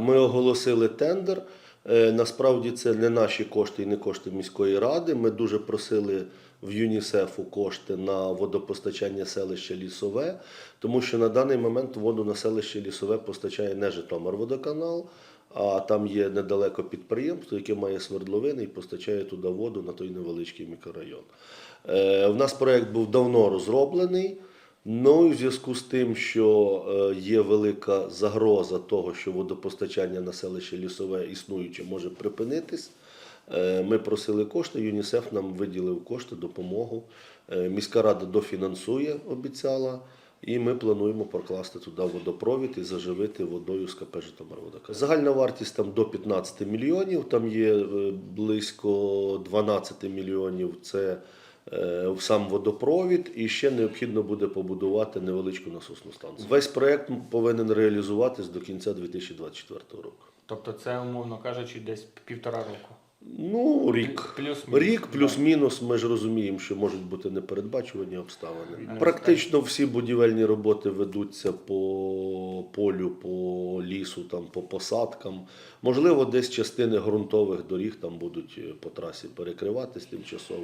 Ми оголосили тендер. Е, Насправді це не наші кошти і не кошти міської ради. Ми дуже просили в ЮНІСЕФу кошти на водопостачання селища Лісове, тому що на даний момент воду на селище Лісове постачає не Житомирводоканал, а там є недалеко підприємство, яке має свердловини і постачає туди воду на той невеличкий мікрорайон. Е, В нас проєкт був давно розроблений. Ну і в зв'язку з тим, що е, є велика загроза того, що водопостачання на селище Лісове існуюче може припинитись. е, Ми просили кошти, ЮНІСЕФ нам виділив кошти, допомогу. Е, Міська рада дофінансує, обіцяла, і ми плануємо прокласти туди водопровід і заживити водою з КП Житомирводоканал. Загальна вартість там до 15 мільйонів, там є близько 12 мільйонів. Це е, сам водопровід, і ще необхідно буде побудувати невеличку насосну станцію. Весь проект повинен реалізуватись до кінця 2024 року. Тобто це, умовно кажучи, десь півтора року. Ну, рік. Плюс-мінус. Рік плюс-мінус. Ми ж розуміємо, що можуть бути непередбачувані обставини. Практично всі будівельні роботи ведуться по полю, по лісу, там, по посадкам. Можливо, десь частини ґрунтових доріг там будуть е, по трасі перекриватись тимчасово.